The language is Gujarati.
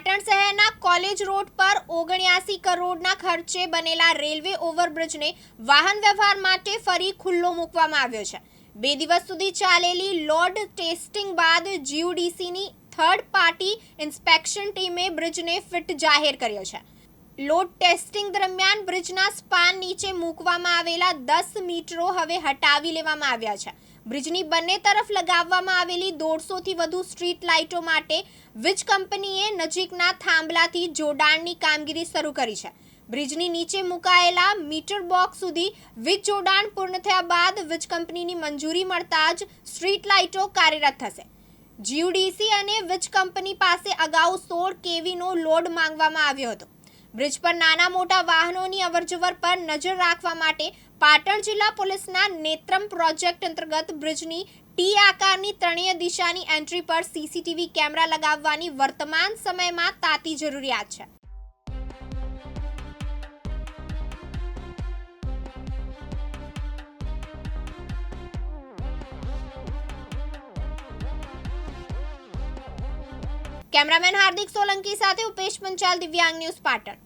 પાટણ શહેરના કોલેજ રોડ પર ઓગણ્યાસી કરોડના ખર્ચે બનેલા રેલવે ઓવરબ્રિજને વાહન વ્યવહાર માટે ફરી ખુલ્લો મૂકવામાં આવ્યો છે. બે દિવસ સુધી ચાલેલી લોડ ટેસ્ટિંગ બાદ જીયુડીસીની થર્ડ પાર્ટી ઇન્સ્પેક્શન ટીમે બ્રિજને ફિટ જાહેર કર્યો છે. લોડ ટેસ્ટિંગ દરમિયાન બ્રિજના સ્પાન નીચે મૂકવામાં આવેલા દસ મીટરો હવે હટાવી લેવામાં આવ્યા છે. બ્રિજની બંને તરફ લગાવવામાં આવેલી દોઢસોથી વધુ સ્ટ્રીટ લાઇટો માટે વીજ કંપનીએ નજીકના થાંભલાથી જોડાણની કામગીરી શરૂ કરી છે. બ્રિજની નીચે મુકાયેલા મીટર બોક્સ સુધી વીજ જોડાણ પૂર્ણ થયા બાદ વીજ કંપનીની મંજૂરી મળતા જ સ્ટ્રીટ લાઇટો કાર્યરત થશે. જીયુડીસી અને વીજ કંપની પાસે અગાઉ સોળ કેવીનો લોડ માંગવામાં આવ્યો હતો. બ્રિજ પર નાના મોટા વાહનોની અવરજવર પર નજર રાખવા માટે પાટણ જિલ્લા પોલીસના નેત્રમ પ્રોજેક્ટ અંતર્ગત બ્રિજની ટી આકારની ત્રણેય દિશાની એન્ટ્રી પર સીસીટીવી કેમેરા લગાવવાની વર્તમાન સમયમાં તાતી જરૂરિયાત છે. કેમેરામેન હાર્દિક સોલંકી સાથે ઉપેશ પંચાલ, દિવ્યાંગ ન્યૂઝ પાટણ.